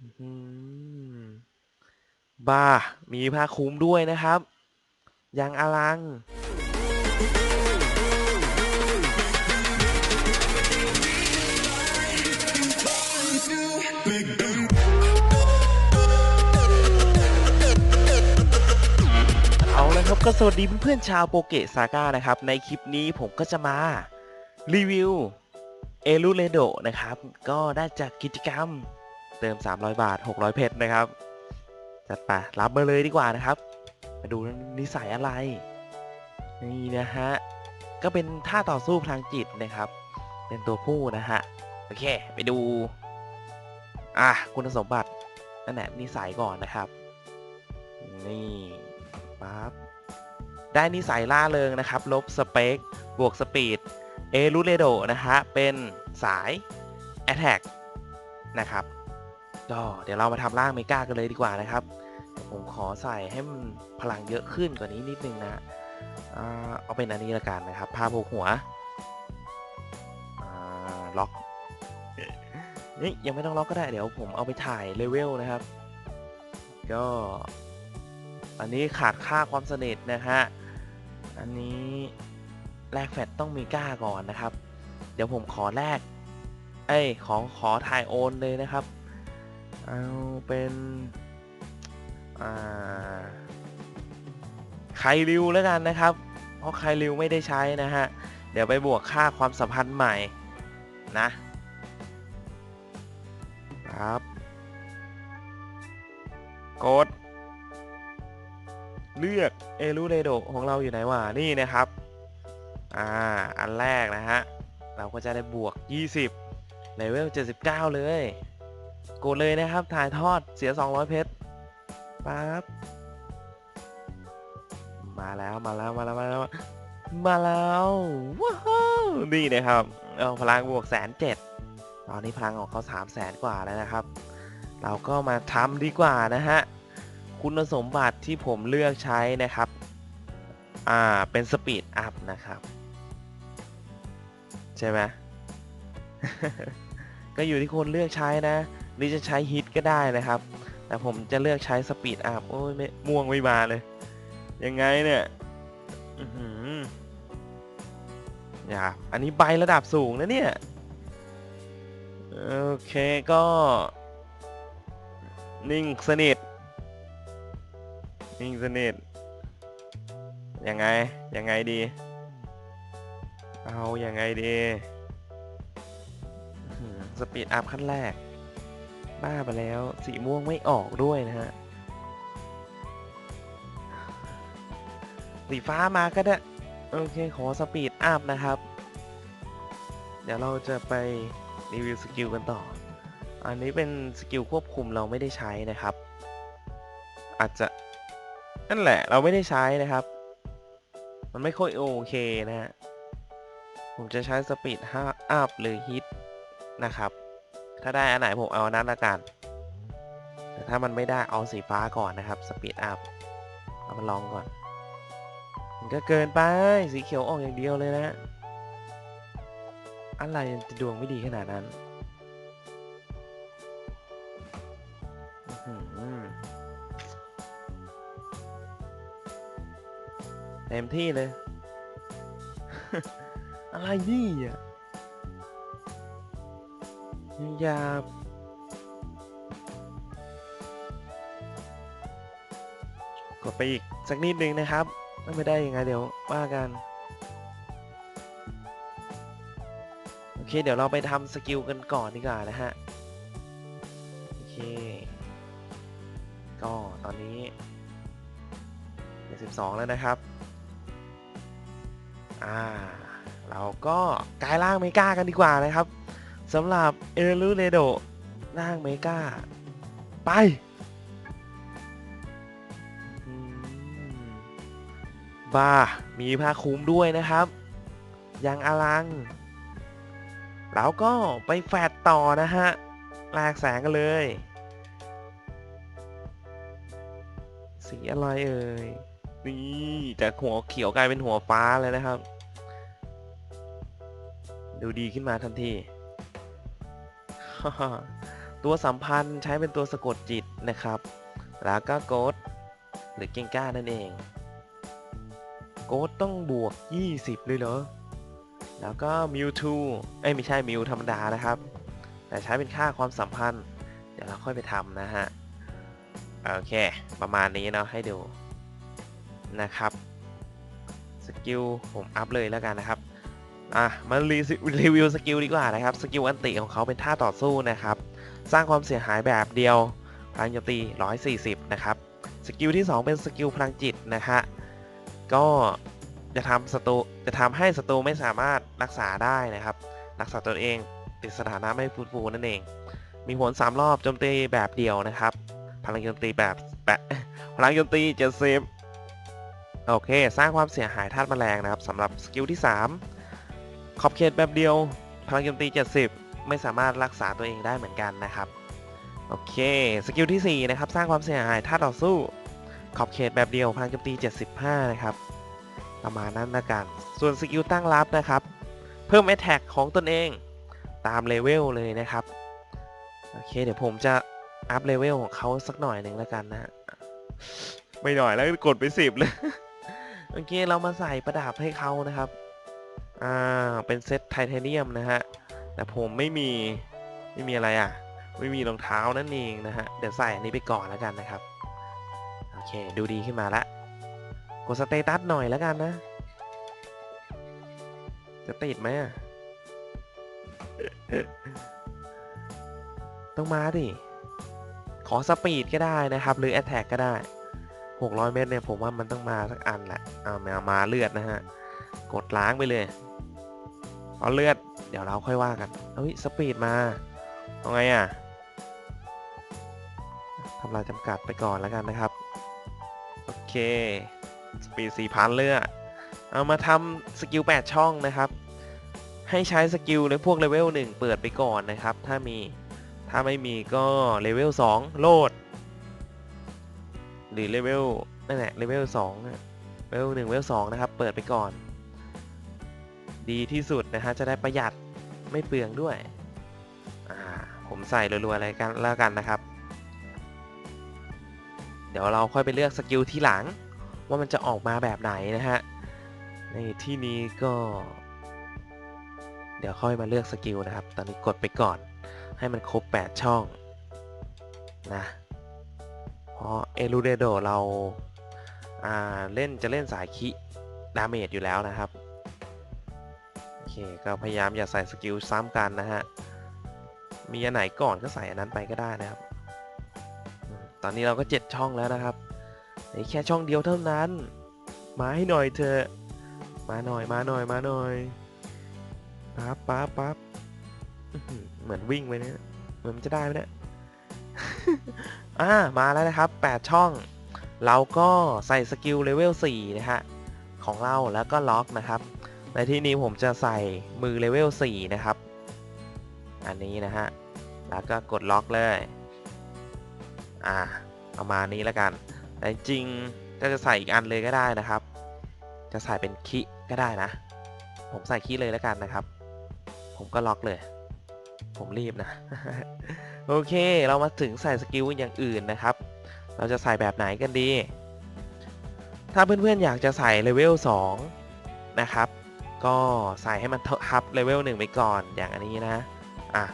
อืมบ้า มีผ้าคลุมด้วยนะครับ ยังอลัง เอาละครับก็สวัสดีเพื่อนๆชาวโปเกะซาก้านะครับ ในคลิปนี้ผมก็จะมา รีวิว เอลูเรโดนะครับ ก็ได้จากกิจกรรม เติม 300 บาท 600 เพชรนะครับ จัดไปรับมาเลยดีกว่านะครับ มาดูนิสัยอะไร นี่นะฮะ ก็เป็นท่าต่อสู้พลังจิตนะครับ เป็นตัวผู้นะฮะ โอเค ไปดู อะ คุณสมบัติ นั่นแหละนิสัยก่อนนะครับ นี่ปั๊บได้นิสัยล่าเริงนะครับ ลบสเปค บวกสปีด เอรูเรโดนะฮะ เป็นสาย Attack นะครับ ก็เดี๋ยวเรามาทำร่างเมกากันเลยดีกว่านะครับ ผมขอใส่ให้มันพลังเยอะขึ้นกว่านี้นิดนึงนะอเอาเป็นอันนี้ละกันนะครับผ้าผูกหัวล็อกนี่ยังไม่ต้องล็อกก็ได้เดี๋ยวผมเอาไปถ่ายเลเวลนะครับ ก็อันนี้ขาดค่าความสนิทนะฮะ อันนี้แลกแฟตต้องมีก้าก่อนนะครับ เดี๋ยวผมขอแลก เอ้ย ขอขอถ่ายโอนเลยนะครับ เอาเป็นอ่าไคริวแล้วกันนะครับ เพราะไคริวไม่ได้ใช้นะฮะ เดี๋ยวไปบวกค่าความสัมพันธ์ใหม่นะครับ กด เลือกเอลูเรโดของเราอยู่ไหนวะนี่นะครับ อ่า อันแรกนะฮะ เราก็จะได้บวก 20เลเวล 79 เลย กดเลยนะครับ ถ่ายทอดเสีย 200 เพชรปั๊บมาแล้วมาแล้วมาแล้วมาแล้วมาแล้วว้าวนี่นะครับเอาพลังบวกแสนเจ็ดตอนนี้พลังของเขา3 0 0แสนกว่าแล้วนะครับ เราก็มาทำดีกว่านะฮะคุณสมบัติที่ผมเลือกใช้นะครับ อ่า เป็นสปีดอัพนะครับ ใช่ไหมก็อยู่ที่คนเลือกใช้นะ รือจะใช้ฮิตก็ได้นะครับ แต่ผมจะเลือกใช้สปีดอัพโอ้ยไม่ม่วงไม่มาเลย ยังไงเนี่ยอื้อหืออย่าอันนี้ใบระดับสูงนะเนี่ย โอเคก็ นิ่งสนิท นิ่งสนิท ยังไง ยังไงดี เอายังไงดีสปีดอัพขั้นแรก บ้าไปแล้ว สีม่วงไม่ออกด้วยนะฮะ สีฟ้ามาก็ได้ โอเค ขอสปีดอัพนะครับ เดี๋ยวเราจะไปรีวิวสกิลกันต่อ อันนี้เป็นสกิลควบคุมเราไม่ได้ใช้นะครับ อาจจะ นั่นแหละเราไม่ได้ใช้นะครับ มันไม่ค่อยโอเคนะฮะ ผมจะใช้สปีด5อัพหรือฮิตนะครับ ถ้าได้อันไหนผมเอานั้นละกัน แต่ถ้ามันไม่ได้เอาสีฟ้าก่อนนะครับ สปีดอัพ เอามาลองก่อน มันก็เกินไป สีเขียวออกอย่างเดียวเลยนะ อะไรจะดวงไม่ดีขนาดนั้นเต็มที่เลย อะไรนี่อะ ยากดไปอีกสักนิดนึงนะครับถ้าไม่ได้ยังไงเดี๋ยวว่ากัน โอเค เดี๋ยวเราไปทำสกิลกันก่อนดีกว่านะฮะ โอเค ก็ตอนนี้12แล้วนะครับ อ่า เราก็กลายร่างเมกากันดีกว่านะครับ สำหรับเอลูเรโดร่างเมกาไปบ้ามีผ้าคลุมด้วยนะครับ ยังอลัง แล้วก็ไปแฟดต่อนะฮะแลกแสงกันเลย สีอะไรเอ่ย นี่จากหัวเขียวกลายเป็นหัวฟ้าเลยนะครับ ดูดีขึ้นมาทันที ตัวสัมพันธ์ใช้เป็นตัวสะกดจิตนะครับ แล้วก็โกดหรือเก่งก้านั่นเอง โกดต้องบวก 20 เลยเหรอ แล้วก็มิวทูเอ้ยไม่ใช่มิวธรรมดานะครับ แต่ใช้เป็นค่าความสัมพันธ์ เดี๋ยวเราค่อยไปทำนะฮะ โอเค ประมาณนี้เนาะให้ดูนะครับ สกิลผมอัพเลยแล้วกันนะครับ อะมารีวิวรีวิวสกิลดีกว่านะครับ สกิลอันติของเขาเป็นท่าต่อสู้นะครับ สร้างความเสียหายแบบเดียว พลังโจมตี 140 นะครับ สกิลที่ 2 เป็นสกิลพลังจิตนะฮะ ก็จะทำศัตรูจะทำให้ศัตรูไม่สามารถรักษาได้นะครับ รักษาตัวเองติดสถานะไม่ฟื้นฟูนั่นเอง มีผล 3 รอบโจมตีแบบเดียวนะครับ พลังโจมตีแบบแปะพลังโจมตีเจ็ดสิบโอเค สร้างความเสียหายธาตุแมลงนะครับสำหรับสกิลที่ 3 ขอบเขตแบบเดียว พลังโจมตี 70 ไม่สามารถรักษาตัวเองได้เหมือนกันนะครับ โอเค สกิลที่ 4 นะครับ สร้างความเสียหายธาตุต่อสู้ ขอบเขตแบบเดียว พลังโจมตี 75 นะครับ ประมาณนั้นนะกัน ส่วนสกิลตั้งรับนะครับ เพิ่ม Attack ของตนเองตามเลเวลเลยนะครับ โอเค เดี๋ยวผมจะอัพเลเวลของเขาสักหน่อยหนึ่งแล้วกันนะไม่หน่อยแล้วกดไปสิบเลย โอเค เรามาใส่ประดับให้เขานะครับ อ่า เป็นเซตไทเทเนียมนะฮะ แต่ผมไม่มี ไม่มีอะไรอะ ไม่มีรองเท้านั่นเองนะฮะ เดี๋ยวใส่อันนี้ไปก่อนแล้วกันนะครับ โอเค ดูดีขึ้นมาละ กดสเตตัสหน่อยแล้วกันนะ จะติดไหมอะต้องมาดิ ขอสปีดก็ได้นะครับ หรือแอตแทกก็ได้ 600 เมตรเนี่ยผมว่ามันต้องมาสักอันแหละ เอามามาเลือดนะฮะ กดล้างไปเลย เอาเลือด เดี๋ยวเราค่อยว่ากันเฮ้ยสปีดมาเอาไงอะทำลายจำกัดไปก่อนแล้วกันนะครับ โอเค สปีด 4,000 เลือด เอามาทำสกิล 8 ช่องนะครับ ให้ใช้สกิลในพวกเลเวล 1 เปิดไปก่อนนะครับ ถ้ามี ถ้าไม่มีก็เลเวล 2 โหลด หรือเลเวล นั่นแหละ เลเวล2อะเลเวล 1 เลเวล 2 นะครับ เปิดไปก่อน ดีที่สุดนะฮะจะได้ประหยัดไม่เปลืองด้วยอ่าผมใส่รัวๆอะไรกันแล้วกันนะครับ เดี๋ยวเราค่อยไปเลือกสกิลที่หลัง ว่ามันจะออกมาแบบไหนนะฮะ ในที่นี้ก็ เดี๋ยวค่อยมาเลือกสกิลนะครับ ตอนนี้กดไปก่อน ให้มันครบ 8 ช่องนะเพราะเอลูเดโดเราอ่าเล่นจะเล่นสายคิดาเมจอยู่แล้วนะครับ เค ก็พยายามอย่าใส่สกิลซ้ำกันนะฮะ มีอันไหนก่อนก็ใส่อันนั้นไปก็ได้นะครับ ตอนนี้เราก็ 7 ช่องแล้วนะครับนี่แค่ช่องเดียวเท่านั้น มาให้หน่อยเถอะ มาหน่อยมาหน่อยมาหน่อยปั๊บปั๊บปั๊บเหมือนวิ่งไปเนี่ยเหมือนมันจะได้ไหมเนี่ยอ่ามาแล้วนะครับ 8 ช่อง เราก็ใส่สกิลเลเวล4นะฮะของเราแล้วก็ล็อกนะครับ ในที่นี้ผมจะใส่มือเลเวล 4 นะครับ อันนี้นะฮะ แล้วก็กดล็อกเลย อ่าประมาณนี้แล้วกัน แต่จริงก็จะใส่อีกอันเลยก็ได้นะครับ จะใส่เป็นคิก็ได้นะ ผมใส่คีเลยแล้วกันนะครับ ผมก็ล็อกเลย ผมรีบนะ โอเค เรามาถึงใส่สกิลอย่างอื่นนะครับ เราจะใส่แบบไหนกันดี ถ้าเพื่อนๆอยากจะใส่เลเวล 2 นะครับ ก็ใส่ให้มันทับเลเวล1ไปก่อนอย่างอันนี้นะอะ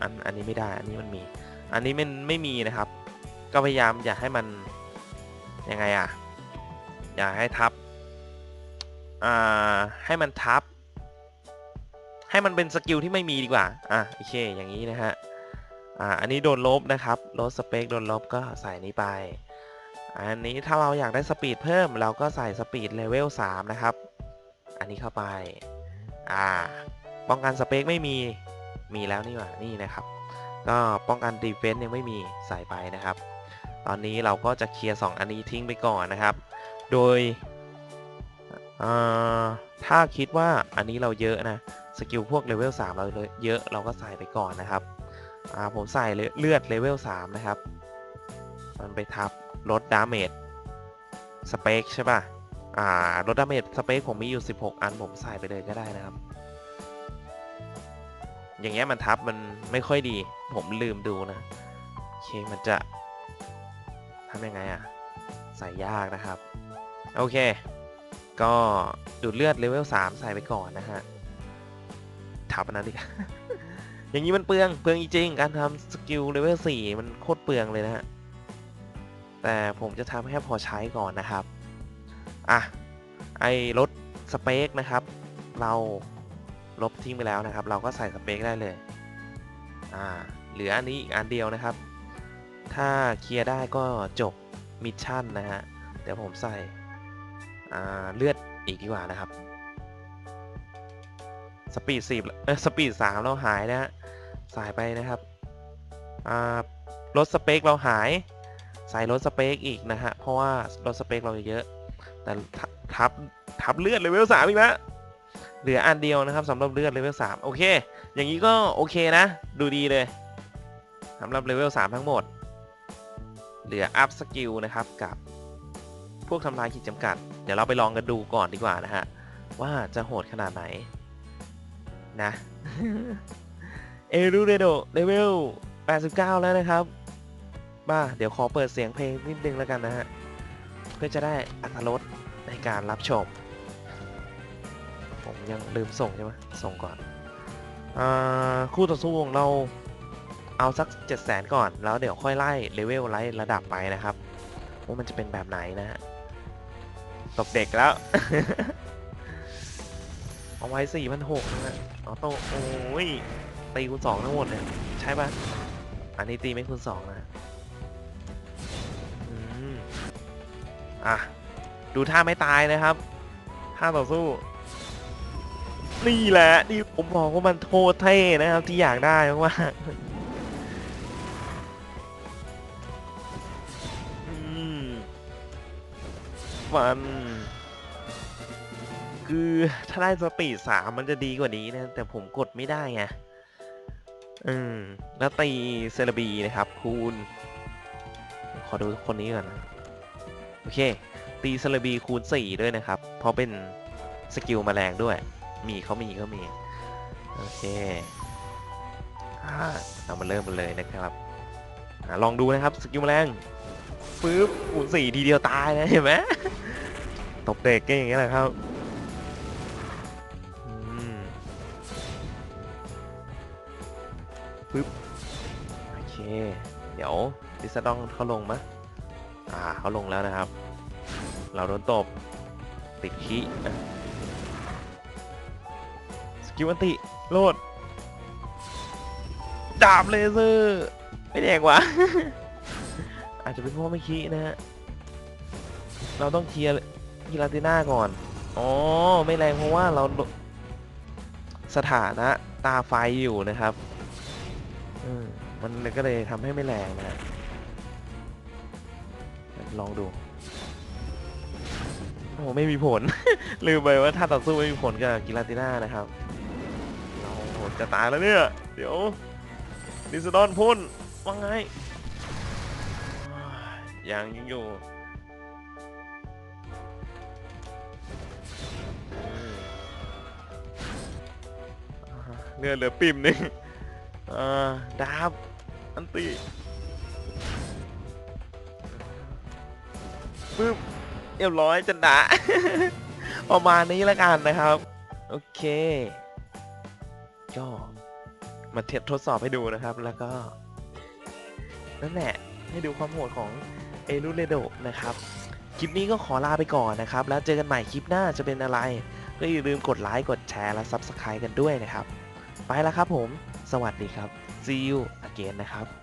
อันอันนี้ไม่ได้อันนี้มันมี อันนี้มันไม่มีนะครับ ก็พยายามอย่าให้มันยังไงอะอย่าให้ทับอ่าให้มันทับ ให้มันเป็นสกิลที่ไม่มีดีกว่าอะโอเคอย่างนี้นะฮะอ่าอันนี้โดนลบนะครับลดสเปคโดนลบก็ใส่นี้ไป อันนี้ถ้าเราอยากได้สปีดเพิ่มเราก็ใส่สปีดเลเวล3นะครับ อันนี้เข้าไป อ่า ป้องกันสเปคไม่มี มีแล้วนี่หว่า นี่นะครับ ก็ป้องกันดีเฟนซ์ยังไม่มีใส่ไปนะครับ ตอนนี้เราก็จะเคลียร์ 2 อันนี้ทิ้งไปก่อนนะครับ โดยอ่าถ้าคิดว่าอันนี้เราเยอะนะ สกิลพวกเลเวล3เราเยอะ เราก็ใส่ไปก่อนนะครับอ่าผมใส่เลือดเลเวล3นะครับ มันไปทับลดดาเมจสเปคใช่ป่ะ อ่าลดดาเมจสเปคผมมีอยู่ 16 อันผมใส่ไปเลยก็ได้นะครับ อย่างเงี้ยมันทับมันไม่ค่อยดี ผมลืมดูนะ โอเคมันจะทำยังไงอะใส่ยากนะครับ โอเค ก็ดูดเลือดเลเวล 3 ใส่ไปก่อนนะฮะทับอันนั้นดิอย่างนี้มันเปลืองเปลืองจริงๆการทำสกิลเลเวล 4 มันโคตรเปลืองเลยนะฮะแต่ผมจะทำแค่พอใช้ก่อนนะครับ อะไอ้ลดสเปคนะครับ เราลบทิ้งไปแล้วนะครับ เราก็ใส่สเปคได้เลยอ่าเหลืออันนี้อีกอันเดียวนะครับ ถ้าเคลียร์ได้ก็จบมิชชั่นนะฮะเดี๋ยวผมใส่เลือดอีกดีกว่านะครับ สปีดสิบเออสปีดสามเราหายนะฮะใส่ไปนะครับอ่าลดสเปคเราหาย ใส่ลดสเปคอีกนะฮะเพราะว่าลดสเปคเราเยอะ แต่ทับทับเลือดเลเวลสามอีกแล้วเหลืออันเดียวนะครับสำหรับเลือดเลเวลสามโอเค อย่างนี้ก็โอเคนะ ดูดีเลยสำหรับเลเวลสามทั้งหมด เหลืออัพสกิลนะครับกับพวกทำลายขีดจำกัด เดี๋ยวเราไปลองกันดูก่อนดีกว่านะฮะ ว่าจะโหดขนาดไหน นะเอรูเรโดเลเวล89 แล้วนะครับ บ้า เดี๋ยวขอเปิดเสียงเพลงนิดนึงแล้วกันนะฮะ พื่อจะได้อัตรสในการรับชม ผมยังลืมส่งใช่ไหมส่งก่อนอคู่ต่อสู้ของเราเอาสัก 7 0 0 0 0 0 ก่อน แล้วเดี๋ยวค่อยไล่เลเวลไล่ระดับไปนะครับ ว่ามันจะเป็นแบบไหนนะฮะตกเด็กแล้ว เอาไว้4 6 0 0นะฮะเอาโตโอ้ยตีคูณ2ทั้งหมดเนี่ยใช่ปะอันนี้ตีไม่คูณ2นะฮะ อะ ดูท่าไม่ตายนะครับท่าต่อสู้ นี่แหละนี่ผมบอกว่ามันโทษเท่นะครับ ที่อยากได้มากมันคือถ้าได้สปีดสามมันจะดีกว่านี้นะ แต่ผมกดไม่ได้ไงอืม แล้วตีเซเลบีนะครับ คูณ ขอดูคนนี้ก่อนนะ โอเค ตีเซเลบีคูณ 4 ด้วยนะครับ เพราะเป็นสกิลแมลงด้วย มีเขามีเขามี โอเคเรามาเริ่มกันเลยนะครับอลองดูนะครับสกิลแมลงปึ๊บคูณ4ทีเดียวตายนะเห็นไหมตบเด็กก็อย่างเงี้ยแหละครับปึ๊บโอเค เดี๋ยวดิสดองเขาลงมะ อ่าเขาลงแล้วนะครับ เราโดนตบติดขี้สกิลอันติโลดดาบเลเซอร์ไม่แดงวะอาจจะเป็นเพราะไม่ขี้นะฮะเราต้องเคลียร์กีลาติน่าก่อนอ๋อไม่แรงเพราะว่าเราสถานะตาไฟอยู่นะครับมมันก็เลยทำให้ไม่แรงนะฮะ ลองดู โอ้ไม่มีผล ลืมไปว่าถ้าต่อสู้ไม่มีผลกับกิลาติน่านะครับเราจะตายแล้วเนี่ย เดี๋ยวดิสดอนพ่นว่าไงยังยังอยู่เลือดเหลือปิ่มหนึงอ่าดาบอันตี ปึ๊บเรียบร้อยจนดาประมาณนี้แล้วกันนะครับ โอเคก็มาเทียบทดสอบให้ดูนะครับ แล้วก็ นั่นแหละ ให้ดูความโหดของเอลูเรโดนะครับคลิปนี้ก็ขอลาไปก่อนนะครับ แล้วเจอกันใหม่คลิปหน้าจะเป็นอะไร ก็อย่าลืมกดไลค์กดแชร์และ Subscribe กันด้วยนะครับ ไปแล้วครับผม สวัสดีครับ see you again นะครับ